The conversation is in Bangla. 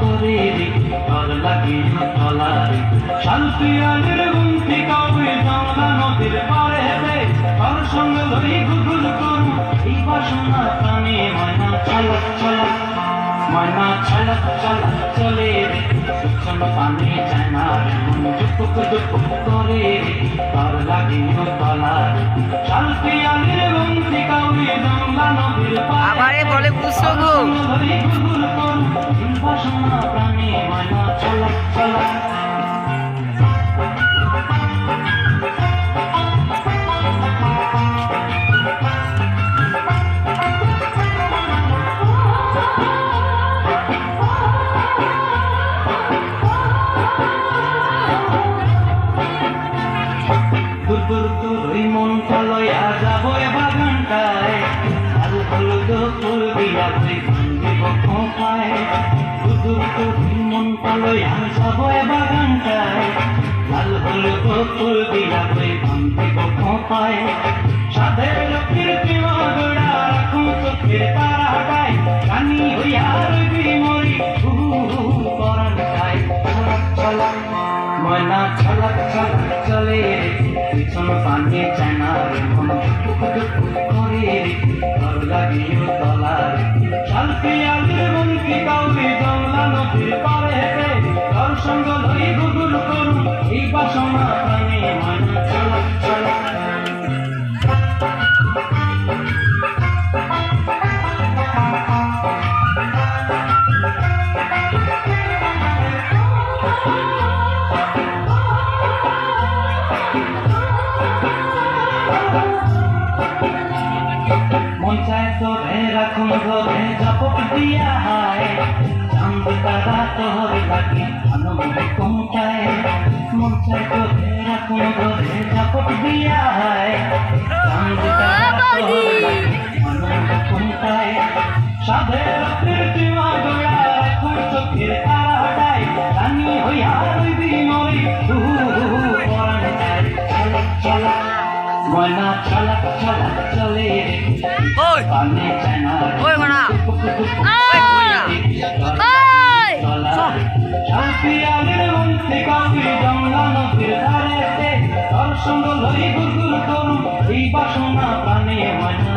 করে রে লাগে তলা চলক ময়না চলক চলক চলে পিছন পানি মন দুপুক দুপুক করে তার লাগে তলা রে শালপিয়ালের গন্তি কাউরি জঙ্গলা নদীর পারে আবারে বলে বুঝছ গো। দূর ফুল দিয়া তুই ভাঙ্গিব খোঁপায়। দূর দূর দূর ওই মনটা লয়া যাব এ বাগানটায়। লাল ফুল দিয়া তুই ভাঙ্গিব খোঁপায়। সাধের লক্ষ্মীর প্রেমা গোড়া রাখুন চোখের তারাটায়। কানি হইয়া রবি মরি হু হু পরান গায় ছলক ছলক, ময়না, ছলক ছলক, চলে পিছন পানি চানা Yeah. তোরে রাখুন ধরে ঝপট দিয়া হায়। চাঁদ তারা তোর লাগি আনন্দ কমতায় মন চায় তোরে রাখুন ধরে ঝপট দিয়া হায়। চাঁদ তারা তোর লাগি আনন্দ কমতায় সাধে রাত্রির সীমা গোড়া রাখুন চোখের তারাটায়। রানী হইয়া রইবি মরি ময়না চলে রে ওই। পানি ওই ওই। কইরা। ওই। শালপিয়ালের মন্ত্রী কাউরি নদীর ধারেতে তোর লই গুরগুর করু এই বাসনা প্রাণে ময়না